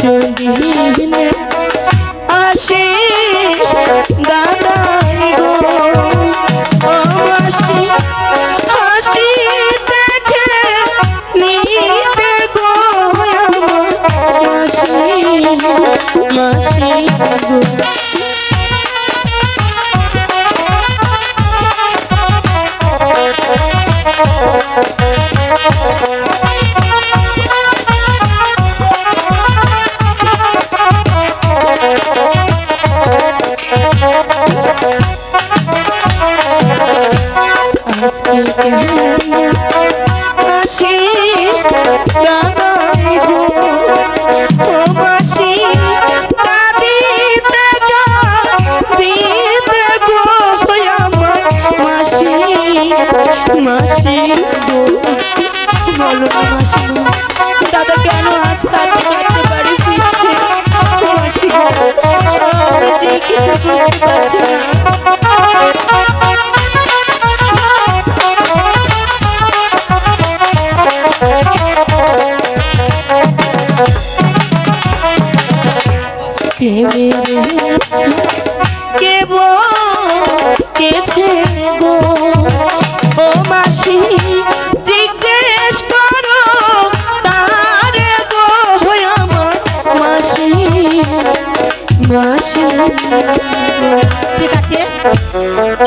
দিনে আসে দাদাই গো। আসি আসি দেখে নিতে গো আমার। মাসি বলো না মাসি দাদা কেন আজ কাঁদতে কাঁদতে বাড়ি ফিরছে মাসি যে কিছু করতে পারছি না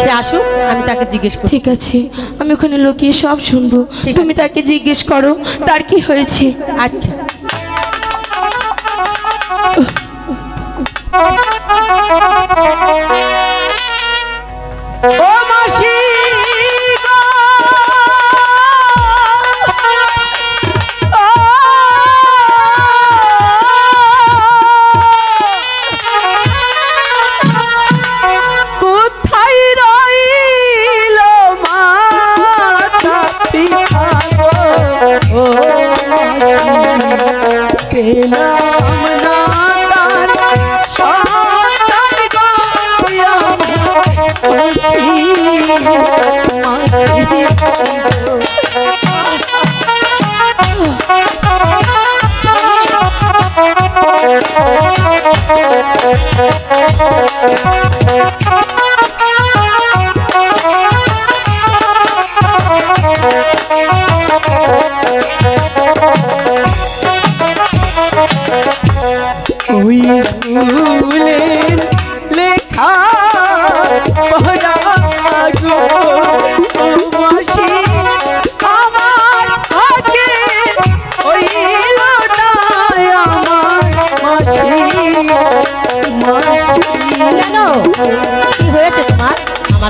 সে আসুক আমি তাকে জিজ্ঞেস করি। ঠিক আছে আমি ওখানে লুকিয়ে সব শুনব। তুমি তাকে জিজ্ঞেস করো তার কি হয়েছে। আচ্ছা। ওই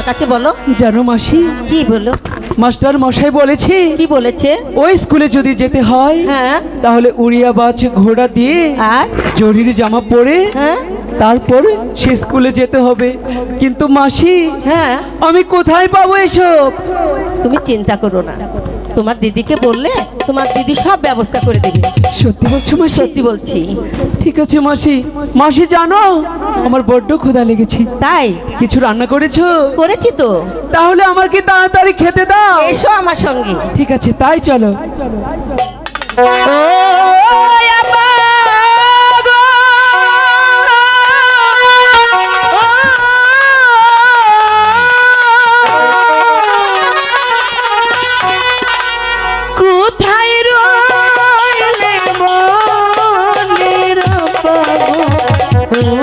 আমার কাছে বলো। জানো মাসি? কি বলো? মাস্টার মশাই বলেছে কি বলেছে? ওই স্কুলে যদি যেতে হয় হ্যাঁ। তাহলে উড়িয়া বাজ ঘোড়া দিয়ে আর? জরির জামা পরে হ্যাঁ। তারপর সে স্কুলে যেতে হবে। কিন্তু মাসি হ্যাঁ। আমি কোথায় পাবো এসব? তুমি চিন্তা করো না। তোমার দিদিকে বললে তোমার দিদি সব ব্যবস্থা করে দেবে। সত্যি বলছো মাসি? সত্যি বলছি। ঠিক আছে মাসি। মাসি জানো আমার বড্ড ক্ষুধা লেগেছে। তাই? কিছু রান্না করেছ? করেছি তো। তাহলে আমাকে তাড়াতাড়ি খেতে দাও। এসো আমার সঙ্গে। ঠিক আছে তাই চলো। কোথায় Yeah.